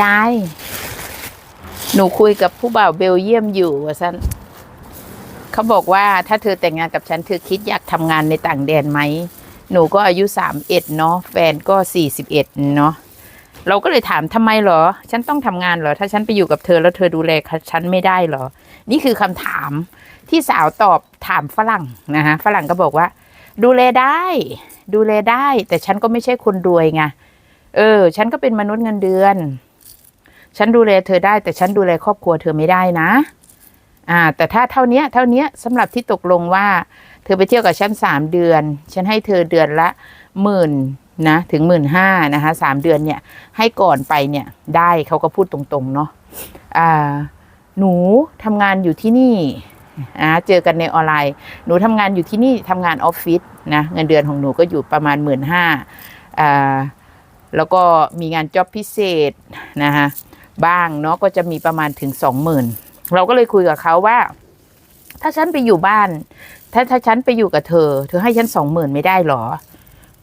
ยาย หนูคุยกับผู้บ่าวเบลเยียมอยู่ว่าสันเขาบอกว่าถ้าเธอแต่งงานกับฉันเธอคิดอยากทำงานในต่างแดนไหม หนูก็อายุสามเอ็ดเนาะแฟนก็สี่สิบเอ็ดเนาะเราก็เลยถามทำไมเหรอ ฉันต้องทำงานเหรอ ถ้าฉันไปอยู่กับเธอแล้วเธอดูแลฉันไม่ได้เหรอ นี่คือคำถามที่สาวตอบถามฝรั่งนะฮะฝรั่งก็บอกว่า ดูแลได้ ดูแลได้ แต่ฉันก็ไม่ใช่คนรวยไงเออ ฉันก็เป็นมนุษย์เงินเดือน ฉันดูแลเธอได้ แต่ฉันดูแลครอบครัวเธอไม่ได้นะอ่าแต่ถ้าเท่านี้เท่านี้สำหรับที่ตกลงว่า เธอไปเที่ยวกับฉันสามเดือน ฉันให้เธอเดือนละหมื่นนะถึงหมื่นห้านะคะสามเดือนเนี่ยให้ก่อนไปเนี่ยได้เขาก็พูดตรงๆเนาะอ่าหนูทำงานอยู่ที่นี่อ่าเจอกันในออนไลน์ หนูทำงานอยู่ที่นี่ทำงานออฟฟิศนะเงินเดือนของหนูก็อยู่ประมาณหมื่นห้าอ่าแล้วก็มีงานจ็อบพิเศษนะคะ บ้างเนาะก็จะมีประมาณถึงสองหมื่นเราก็เลยคุยกับเขาว่า ถ้าฉันไปอยู่บ้าน ถ้าถ้าฉันไปอยู่กับเธอ เธอให้ฉันสองหมื่นไม่ได้หรอ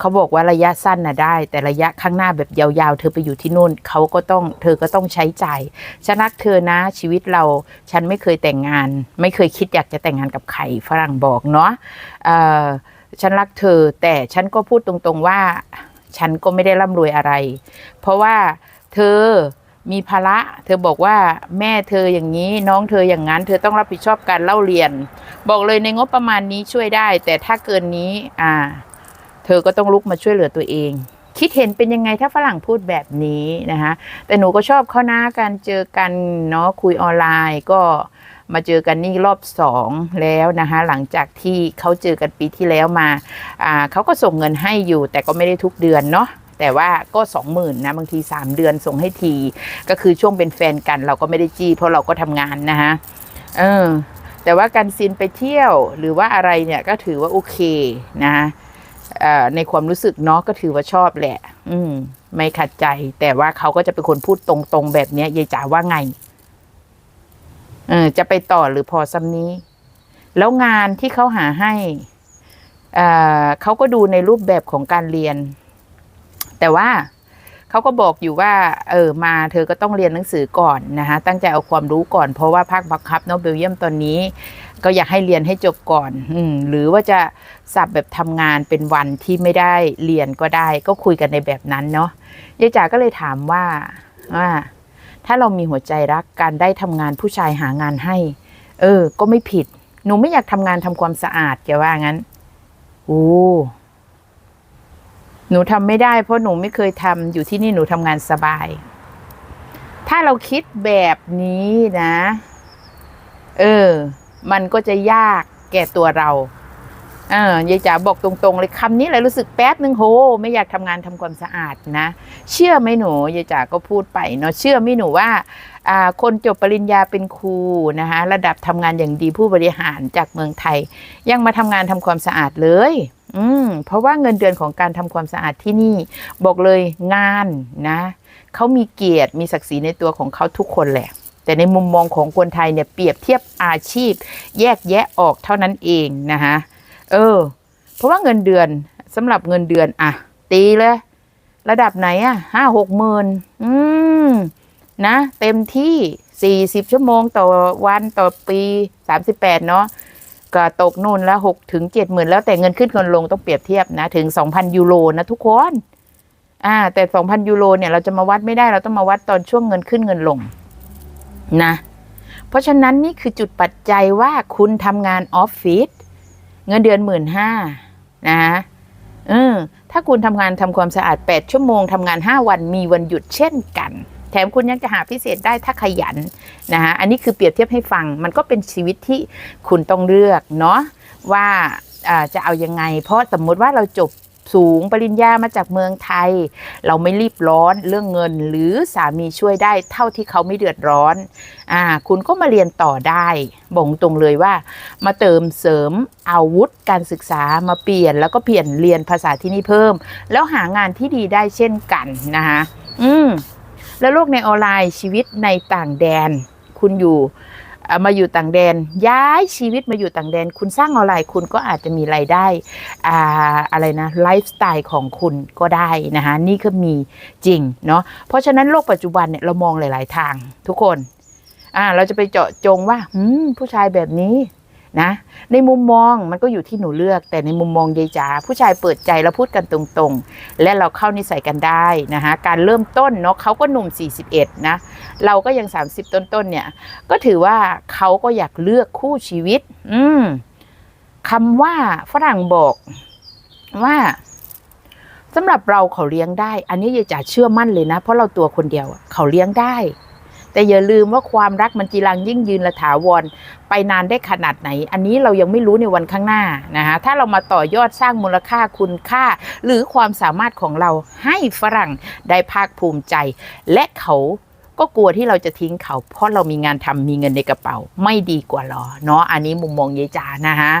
เขาบอกว่าระยะสั้นน่ะได้ แต่ระยะข้างหน้าแบบยาวๆ เธอไปอยู่ที่นู่นเขาก็ต้องเธอก็ต้องใช้จ่ายฉันรักเธอนะชีวิตเรา ฉันไม่เคยแต่งงาน ไม่เคยคิดอยากจะแต่งงานกับใครฝรั่งบอกเนาะเออฉันรักเธอ แต่ฉันก็พูดตรงๆว่า ฉันก็ไม่ได้ร่ำรวยอะไร เพราะว่าเธอ มีภาระ เธอบอกว่าแม่เธออย่างนี้น้องเธออย่างนั้น เธอต้องรับผิดชอบการเล่าเรียน บอกเลยในงบประมาณนี้ช่วยได้ แต่ถ้าเกินนี้ อ่า เธอก็ต้องลุกมาช่วยเหลือตัวเอง คิดเห็นเป็นยังไงถ้าฝรั่งพูดแบบนี้นะคะแต่หนูก็ชอบเขานะการเจอกันเนาะคุยออนไลน์ก็มาเจอกันนี่รอบสองแล้วนะคะหลังจากที่เขาเจอกันปีที่แล้วมาอ่าเขาก็ส่งเงินให้อยู่ แต่ก็ไม่ได้ทุกเดือนเนาะ แต่ว่าก็สองหมื่นนะบางทีสามเดือนส่งให้ที ก็คือช่วงเป็นแฟนกันเราก็ไม่ได้จี้เพราะเราก็ทำงานนะคะเออแต่ว่าการซินไปเที่ยวหรือว่าอะไรเนี่ยก็ถือว่าโอเคนะในความรู้สึกเนาะก็ถือว่าชอบแหละ อืม ไม่ขัดใจ แต่ว่าเขาก็จะเป็นคนพูดตรงๆแบบเนี้ยยายจ๋าว่าไงเออจะไปต่อหรือพอซ้ำนี้ แล้วงานที่เขาหาให้เเขาก็ดูในรูปแบบของการเรียน แต่ว่าเขาก็บอกอยู่ว่า เออมาเธอก็ต้องเรียนหนังสือก่อนนะคะตั้งใจเอาความรู้ก่อนเพราะว่าภาคบังคับเนาะเบลเยียมตอนนี้ ก็อยากให้เรียนให้จบก่อนอืหรือว่าจะสับแบบทำงานเป็นวันที่ไม่ได้เรียนก็ได้ ก็คุยกันในแบบนั้นเนาะยายจ๋าก็เลยถามว่าว่า ถ้าเรามีหัวใจรักการได้ทำงานผู้ชายหางานให้ เออ ก็ไม่ผิดหนูไม่อยากทำงานทำความสะอาดแกว่างั้นโอ้ หนูทำไม่ได้ เพราะหนูไม่เคยทำอยู่ที่นี่หนูทำงานสบาย ถ้าเราคิดแบบนี้นะ เออ มันก็จะยากแก่ตัวเราเออยายจ๋าบอกตรงๆ เลยคำนี้เลยรู้สึกแป๊บนึงโห ไม่อยากทำงานทำความสะอาดนะ เชื่อไหมหนูยายจ๋าก็พูดไปเนาะเชื่อไหมหนูว่าอ่าคนจบปริญญาเป็นครูนะคะระดับทำงานอย่างดีผู้บริหารจากเมืองไทย ยังมาทำงานทำความสะอาดเลย อืมเพราะว่าเงินเดือนของการทำความสะอาดที่นี่ บอกเลยงานนะเขามีเกียรติมีศักดิ์ศรีในตัวของเขาทุกคนแหละ แต่ในมุมมองของคนไทยเนี่ยเปรียบเทียบอาชีพ แยกแยะออกเท่านั้นเองนะคะเออ เพราะว่าเงินเดือนสำหรับเงินเดือนอะตีเลย ระดับไหนอะห้าหกหมื่นอืมนะ เต็มที่สี่สิบชั่วโมงต่อวันต่อปีสามสิบแปดเนาะ ก็ตกนู่นแล้วหกถึงเจ็ดหมื่นแล้วแต่เงินขึ้นเงินลงต้องเปรียบเทียบนะถึงสองพันยูโรนะทุกคนอ่าแต่สองพันยูโรเนี่ยเราจะมาวัดไม่ได้เราต้องมาวัดตอนช่วงเงินขึ้นเงินลงนะเพราะฉะนั้นนี่คือจุดปัจจัยว่าคุณทำงานออฟฟิศเงินเดือนหมื่นห้านะเออถ้าคุณทำงานทำความสะอาด 8 ชั่วโมงทำงาน 5 วันมีวันหยุดเช่นกัน แถมคุณยังจะหาพิเศษได้ถ้าขยันนะฮะอันนี้คือเปรียบเทียบให้ฟัง มันก็เป็นชีวิตที่คุณต้องเลือกเนาะว่าจะเอายังไง เพราะสมมุติว่าเราจบสูงปริญญามาจากเมืองไทย เราไม่รีบร้อนเรื่องเงิน หรือสามีช่วยได้เท่าที่เขาไม่เดือดร้อนอ่าคุณก็มาเรียนต่อได้บอกตรงเลยว่า มาเติมเสริมอาวุธการศึกษามาเปลี่ยน แล้วก็เปลี่ยนเรียนภาษาที่นี่เพิ่ม แล้วหางานที่ดีได้เช่นกันนะคะอืม แล้วโลกในออนไลน์ชีวิตในต่างแดน คุณอยู่มาอยู่ต่างแดน ย้ายชีวิตมาอยู่ต่างแดน คุณสร้างออนไลน์คุณก็อาจจะมีรายได้อ่าอะไรนะไลฟ์สไตล์ของคุณก็ได้นะคะนี่ก็มีจริงเนาะเพราะฉะนั้นโลกปัจจุบันเนี่ยเรามองหลาย ๆ ทางทุกคนอ่าเราจะไปเจาะจงว่าผู้ชายแบบนี้ นะในมุมมองมันก็อยู่ที่หนูเลือก แต่ในมุมมองยายจ๋าผู้ชายเปิดใจแล้วพูดกันตรงๆ และเราเข้านิสัยกันได้นะคะการเริ่มต้นเนาะเขาก็หนุ่ม 41 นะ เราก็ยัง 30 ต้นๆ เนี่ย ก็ถือว่าเขาก็อยากเลือกคู่ชีวิต อืมคำว่าฝรั่งบอกว่าสำหรับเราเขาเลี้ยงได้ อันนี้ยายจ๋าเชื่อมั่นเลยนะ เพราะเราตัวคนเดียวเขาเลี้ยงได้ แต่อย่าลืมว่าความรักมันจีรังยิ่งยืนและถาวร ไปนานได้ขนาดไหน อันนี้เรายังไม่รู้ในวันข้างหน้านะคะถ้าเรามาต่อยอดสร้างมูลค่าคุณค่า หรือความสามารถของเราให้ฝรั่งได้ภาคภูมิใจ และเขาก็กลัวที่เราจะทิ้งเขา เพราะเรามีงานทำมีเงินในกระเป๋า ไม่ดีกว่าหรอ เนาะอันนี้มุมมองยายจานะคะ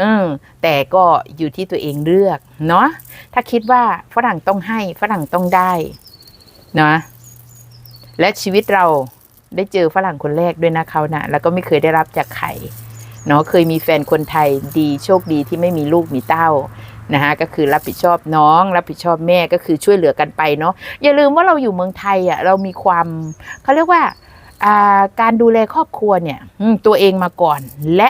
อืมแต่ก็อยู่ที่ตัวเองเลือก เนาะถ้าคิดว่าฝรั่งต้องให้ฝรั่งต้องได้ เนาะ และชีวิตเราได้เจอฝรั่งคนแรกด้วยนะเขานะแล้วก็ไม่เคยได้รับจากใครเนาะเคยมีแฟนคนไทยดีโชคดีที่ไม่มีลูกมีเต้านะคะก็คือรับผิดชอบน้อง รับผิดชอบแม่ก็คือช่วยเหลือกันไปเนาะอย่าลืมว่าเราอยู่เมืองไทยอะเรามีความเขาเรียกว่าการดูแลครอบครัวเนี่ยตัวเองมาก่อนและ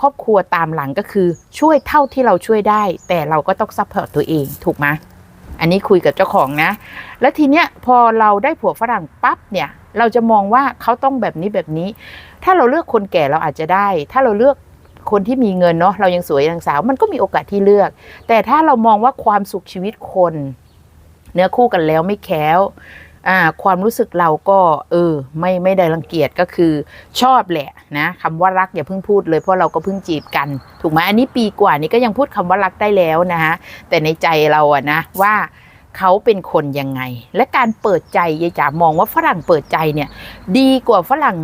ครอบครัวตามหลังก็คือช่วยเท่าที่เราช่วยได้ แต่เราก็ต้องซัพพอร์ตตัวเองถูกไหม อันนี้คุยกับเจ้าของนะ แล้วทีเนี้ยพอเราได้ผัวฝรั่งปั๊บเนี่ย เราจะมองว่าเขาต้องแบบนี้แบบนี้ ถ้าเราเลือกคนแก่เราอาจจะได้ ถ้าเราเลือกคนที่มีเงินเนาะเรายังสวยยังสาว มันก็มีโอกาสที่เลือก แต่ถ้าเรามองว่าความสุขชีวิตคน เนื้อคู่กันแล้วไม่แค้ว อ่าความรู้สึกเราก็ เออ ไม่ไม่ได้รังเกียจก็คือชอบแหละนะคำว่ารักอย่าเพิ่งพูดเลยเพราะเราก็เพิ่งจีบกัน ถูกไหมอันนี้ปีกว่านี้ก็ยังพูดคำว่ารักได้แล้วนะคะแต่ในใจเราอะนะว่าเขาเป็นคนยังไง และการเปิดใจยายจ๋ามองว่าฝรั่งเปิดใจเนี่ย ดีกว่าฝรั่ง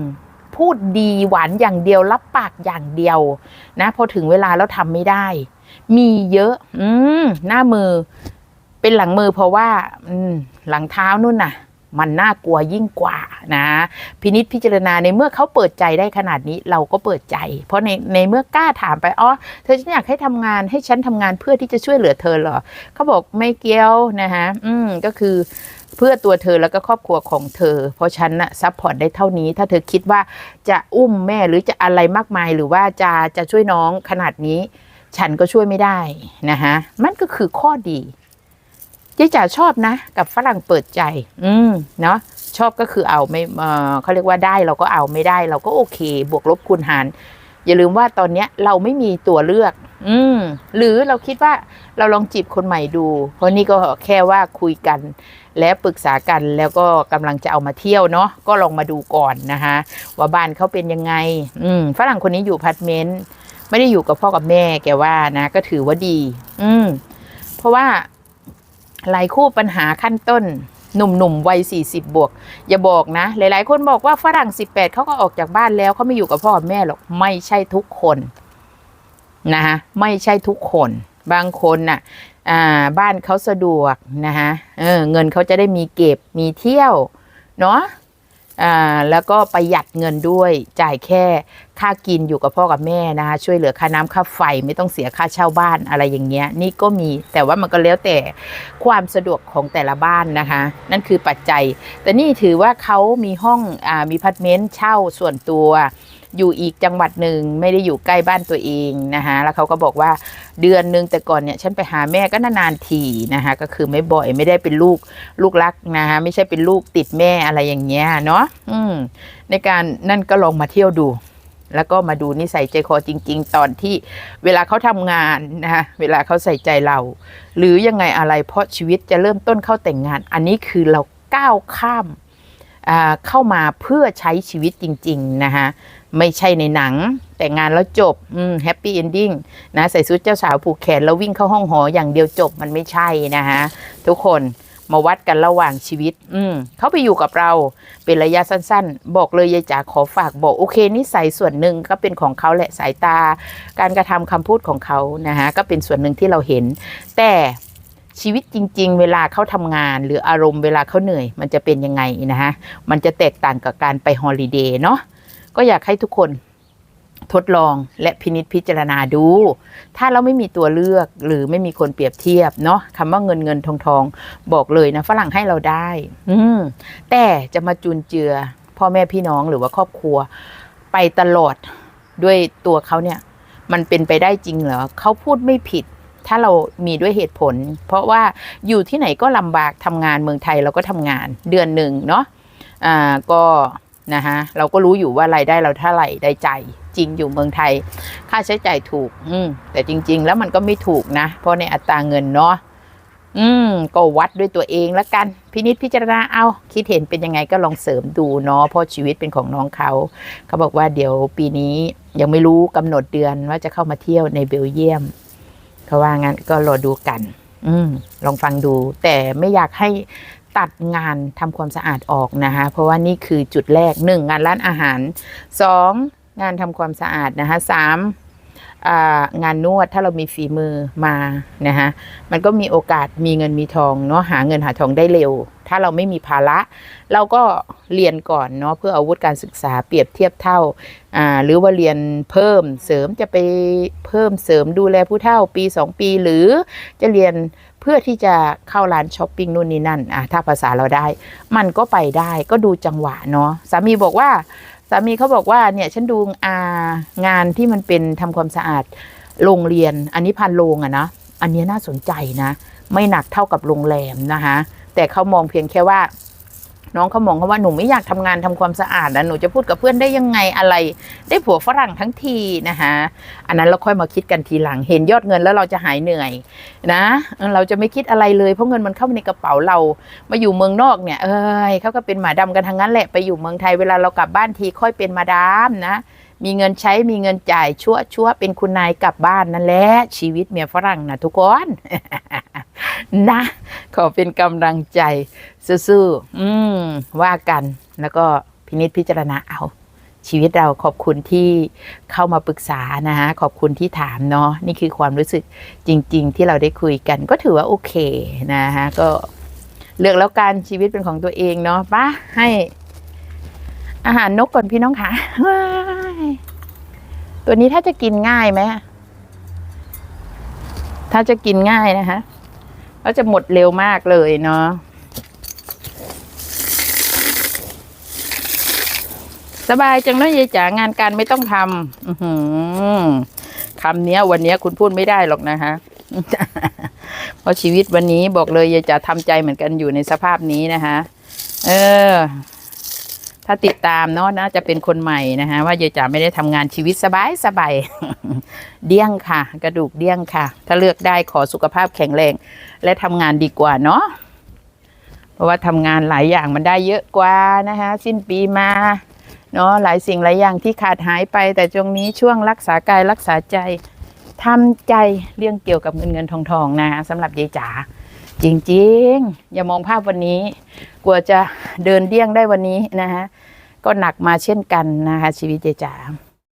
พูดดีหวานอย่างเดียวรับปากอย่างเดียว นะพอถึงเวลาแล้วทำไม่ได้ มีเยอะ อืมหน้ามือ เป็นหลังมือเพราะว่า อืม หลังเท้านู่นน่ะ มันน่ากลัวยิ่งกว่านะพินิษพิจารณาในเมื่อเขาเปิดใจได้ขนาดนี้เราก็เปิดใจ เพราะในในเมื่อกล้าถามไปอ๋อเธอฉันอยากให้ทำงานให้ฉันทำงานเพื่อที่จะช่วยเหลือเธอเหรอเขาบอกไม่เกี่ยวนะคะอืมก็คือเพื่อตัวเธอแล้วก็ครอบครัวของเธอ เพราะฉันน่ะซัพพอร์ตได้เท่านี้ ถ้าเธอคิดว่าจะอุ้มแม่หรือจะอะไรมากมาย หรือว่าจะจะช่วยน้องขนาดนี้ ฉันก็ช่วยไม่ได้นะคะมันก็คือข้อดี เจ๊จ๋าชอบนะ กับฝรั่งเปิดใจ อืมเนาะชอบก็คือเอาไม่เออเขาเรียกว่าได้เราก็เอาไม่ได้ เราก็โอเค บวกลบคูณหาร อย่าลืมว่าตอนเนี้ยเราไม่มีตัวเลือก อืมหรือเราคิดว่าเราลองจีบคนใหม่ดู เพราะนี่ก็แค่ว่าคุยกัน และปรึกษากันแล้วก็กำลังจะเอามาเที่ยวเนาะก็ลองมาดูก่อนนะคะว่าบ้านเขาเป็นยังไง อืมฝรั่งคนนี้อยู่พาร์ตเมนต์ไม่ได้อยู่กับพ่อกับแม่แกว่านะ ก็ถือว่าดี อืมเพราะว่า หลายคู่ปัญหาขั้นต้น หนุ่มๆวัย 40 บวก อย่าบอกนะ หลายๆ คนบอกว่าฝรั่ง 18 เขาก็ออกจากบ้านแล้วเขาไม่อยู่กับพ่อแม่หรอก ไม่ใช่ทุกคนนะคะไม่ใช่ทุกคน บางคนน่ะอ่าบ้านเขาสะดวกนะคะเออเงินเขาจะได้มีเก็บมีเที่ยว เนาะ อ่าแล้วก็ประหยัดเงินด้วยจ่ายแค่ค่ากินอยู่กับพ่อกับแม่นะคะช่วยเหลือค่าน้ำค่าไฟไม่ต้องเสียค่าเช่าบ้านอะไรอย่างเงี้ยนี่ก็มีแต่ว่ามันก็แล้วแต่ความสะดวกของแต่ละบ้านนะคะ นั่นคือปัจจัย แต่นี่ถือว่าเขามีห้องอ่ามีพาร์ทเมนต์เช่าส่วนตัว อยู่อีกจังหวัดหนึ่งไม่ได้อยู่ใกล้บ้านตัวเองนะคะแล้วเขาก็บอกว่าเดือนหนึ่งแต่ก่อนเนี่ยฉันไปหาแม่ก็นานๆทีนะคะก็คือไม่บ่อยไม่ได้เป็นลูกลูกรักนะคะไม่ใช่เป็นลูกติดแม่อะไรอย่างเงี้ยเนาะอืมในการนั่นก็ลองมาเที่ยวดูแล้วก็มาดูนิสัยใจคอจริง ๆ ตอนที่เวลาเขาทำงานนะคะเวลาเขาใส่ใจเรา หรือยังไงอะไรเพราะชีวิตจะเริ่มต้นเข้าแต่งงาน อันนี้คือเราก้าวข้าม เข้ามาเพื่อใช้ชีวิตจริง ๆ นะคะไม่ใช่ในหนังแต่งงานแล้วจบแฮปปี้เอนดิ้งนะใส่ชุดเจ้าสาวผูกแขนแล้ววิ่งเข้าห้องหออย่างเดียวจบมันไม่ใช่นะคะทุกคนมาวัดกันระหว่างชีวิต อืมเขาไปอยู่กับเราเป็นระยะสั้นๆ บอกเลยยายจ๋าขอฝากบอก โอเคนิสัยส่วนหนึ่งก็เป็นของเขาแหละสายตา การกระทำคำพูดของเขานะคะก็เป็นส่วนหนึ่งที่เราเห็น แต่ ชีวิตจริง ๆ เวลาเขาทำงาน หรืออารมณ์เวลาเขาเหนื่อย มันจะเป็นยังไงนะคะมันจะแตกต่างกับการไปฮอลิเดย์เนาะก็อยากให้ทุกคนทดลองและพินิจพิจารณาดู ถ้าเราไม่มีตัวเลือกหรือไม่มีคนเปรียบเทียบเนาะคำว่าเงินเงินทองทองบอกเลยนะฝรั่งให้เราได้ อืมแต่จะมาจุนเจือพ่อแม่พี่น้องหรือว่าครอบครัว ไปตลอดด้วยตัวเขาเนี่ย มันเป็นไปได้จริงเหรอเขาพูดไม่ผิด ถ้าเรามีด้วยเหตุผล เพราะว่าอยู่ที่ไหนก็ลำบากทำงานเมืองไทยเราก็ทำงานเดือนหนึ่งเนาะอ่าก็นะฮะเราก็รู้อยู่ว่ารายได้เราเท่าไหร่ได้ใจจริงอยู่เมืองไทย ค่าใช้จ่ายถูก อืมแต่จริง ๆ แล้วมันก็ไม่ถูกนะ เพราะในอัตราเงินเนาะอืมก็วัดด้วยตัวเองแล้วกัน พินิจพิจารณาเอาคิดเห็นเป็นยังไงก็ลองเสริมดูเนาะเพราะชีวิตเป็นของน้องเขาเขาบอกว่าเดี๋ยวปีนี้ยังไม่รู้กำหนดเดือนว่าจะเข้ามาเที่ยวในเบลเยียม เขาว่างั้นก็รอดูกัน อืมลองฟังดู แต่ไม่อยากให้ตัดงานทำความสะอาดออกนะคะเพราะว่านี่คือจุดแรกหนึ่งงานร้านอาหารสองงานทำความสะอาดนะคะสามงานนวดถ้าเรามีฝีมือมานะคะมันก็มีโอกาสมีเงินมีทองเนาะหาเงินหาทองได้เร็ว ถ้าเราไม่มีภาระ เราก็เรียนก่อนเนาะเพื่ออาวุธการศึกษาเปรียบเทียบเท่าอ่าหรือว่าเรียนเพิ่มเสริมจะไปเพิ่มเสริมดูแลผู้เฒ่าปี 2 ปี หรือจะเรียนเพื่อที่จะเข้าร้านช้อปปิ้งนู่นนี่นั่นอะถ้าภาษาเราได้ มันก็ไปได้ก็ดูจังหวะเนาะสามีบอกว่าสามีเขาบอกว่าเนี่ยฉันดูอางานที่มันเป็นทำความสะอาดโรงเรียน อันนี้พันโรงอะนะอันนี้น่าสนใจนะ ไม่หนักเท่ากับโรงแรมนะคะ แต่เขามองเพียงแค่ว่า น้องเขามองเขาว่าหนูไม่อยากทำงานทำความสะอาดนะหนูจะพูดกับเพื่อนได้ยังไงอะไรได้ผัวฝรั่งทั้งทีนะคะอันนั้นเราค่อยมาคิดกันทีหลังเห็นยอดเงินแล้วเราจะหายเหนื่อยนะเราจะไม่คิดอะไรเลยเพราะเงินมันเข้าในกระเป๋าเรามาอยู่เมืองนอกเนี่ยเอ้ยเขาก็เป็นหมาดำกันทั้งนั้นแหละไปอยู่เมืองไทยเวลาเรากลับบ้านทีค่อยเป็นมาดามนะ มีเงินใช้มีเงินจ่ายชั่วชั่วเป็นคุณนายกลับบ้านนั่นแหละชีวิตเมียฝรั่งนะทุกคนนะ ขอเป็นกำลังใจสู้ๆอืมว่ากันแล้วก็พินิจพิจารณาเอาชีวิตเราขอบคุณที่เข้ามาปรึกษานะฮะขอบคุณที่ถามเนาะนี่คือความรู้สึกจริง ๆ ที่เราได้คุยกัน ก็ถือว่าโอเคนะฮะก็เลือกแล้วกันชีวิตเป็นของตัวเองเนาะป้าให้ อาหารนกก่อนพี่น้องค่ะว้าตัวนี้ถ้าจะกินง่ายไหม ถ้าจะกินง่ายนะคะก็จะหมดเร็วมากเลยเนาะ สบายจังเนอะยายจ๋างานการไม่ต้องทำคำเนี้ยวันเนี้ยคุณพูดไม่ได้หรอกนะคะเพราะชีวิตวันนี้บอกเลยยายจ๋าทำใจเหมือนกันอยู่ในสภาพนี้นะคะ เออ ถ้าติดตามเนาะน่าจะเป็นคนใหม่นะคะว่ายายจ๋าไม่ได้ทำงานชีวิตสบายสบายเดี้ยงค่ะ กระดูกเดี้ยงค่ะ ถ้าเลือกได้ขอสุขภาพแข็งแรง และทำงานดีกว่าเนาะเพราะว่าทำงานหลายอย่างมันได้เยอะกว่านะคะสิ้นปีมาเนาะหลายสิ่งหลายอย่างที่ขาดหายไป แต่ตรงนี้ช่วงรักษากายรักษาใจทำใจเรื่องเกี่ยวกับเงินเงินทองทองนะสำหรับยายจ๋า จริงๆ อย่ามองภาพวันนี้ กลัวจะเดินเดี้ยงได้วันนี้นะคะก็หนักมาเช่นกันนะคะชีวิตเจจ๋า